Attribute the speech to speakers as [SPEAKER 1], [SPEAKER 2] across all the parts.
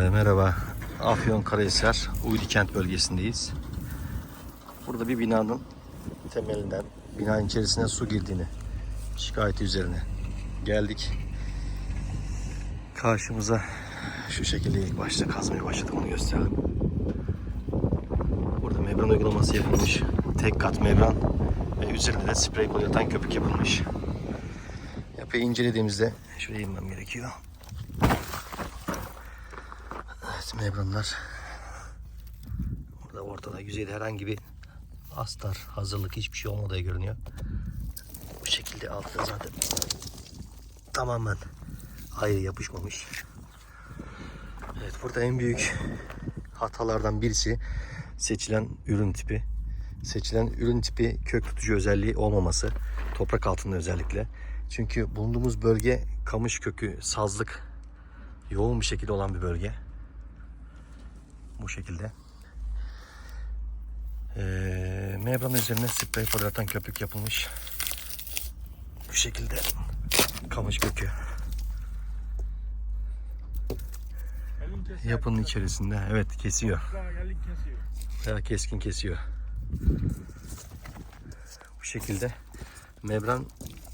[SPEAKER 1] Ee, merhaba. Afyon Karahisar Uydu kent bölgesindeyiz. Burada bir binanın temelinden binanın içerisine su girdiğini şikayeti üzerine geldik. Karşımıza şu şekilde ilk başta kazmaya başladık onu gösterelim. Burada membran uygulaması yapılmış. Tek kat membran ve üzerinde de sprey kol yatan köpük yapılmış. Yapıyı incelediğimizde şuraya inmem gerekiyor. Evet membranlar burada ortada yüzeyde herhangi bir astar hazırlık hiçbir şey olmadığı görünüyor. Bu şekilde altta zaten tamamen ayrı yapışmamış. Evet burada en büyük hatalardan birisi seçilen ürün tipi. Seçilen ürün tipi kök tutucu özelliği olmaması. Toprak altında özellikle. Çünkü bulunduğumuz bölge kamış kökü, sazlık yoğun bir şekilde olan bir bölge. Bu şekilde. Ee, membran üzerine sprey podratan köpük yapılmış. Bu şekilde kamış kökü. Yapının içerisinde evet kesiyor. Bayağı keskin kesiyor. Bu şekilde membran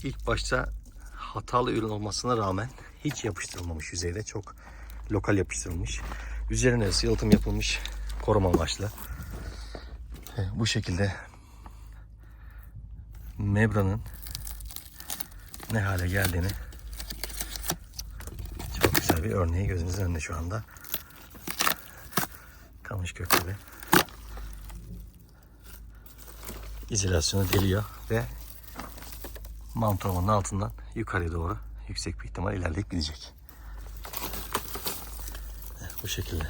[SPEAKER 1] ilk başta hatalı ürün olmasına rağmen hiç yapıştırılmamış yüzeyde. Çok lokal yapıştırılmış. Üzerine yalıtım yapılmış koruma amaçlı. Bu şekilde membranın ne hale geldiğini çok güzel bir örneği gözünüzün önünde şu anda. Kamış kökleri izolasyonu deliyor ve mantolamanın altından yukarıya doğru yüksek bir ihtimal ilerleyip gidecek. Bu şekilde.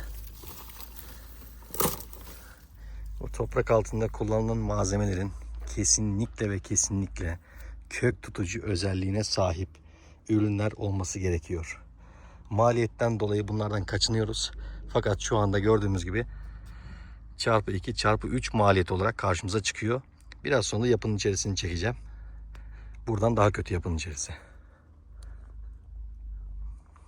[SPEAKER 1] Bu toprak altında kullanılan malzemelerin kesinlikle ve kesinlikle kök tutucu özelliğine sahip ürünler olması gerekiyor. Maliyetten dolayı bunlardan kaçınıyoruz. Fakat şu anda gördüğümüz gibi çarpı 2 çarpı 3 maliyet olarak karşımıza çıkıyor. Biraz sonra yapının içerisini çekeceğim. Buradan daha kötü yapının içerisi.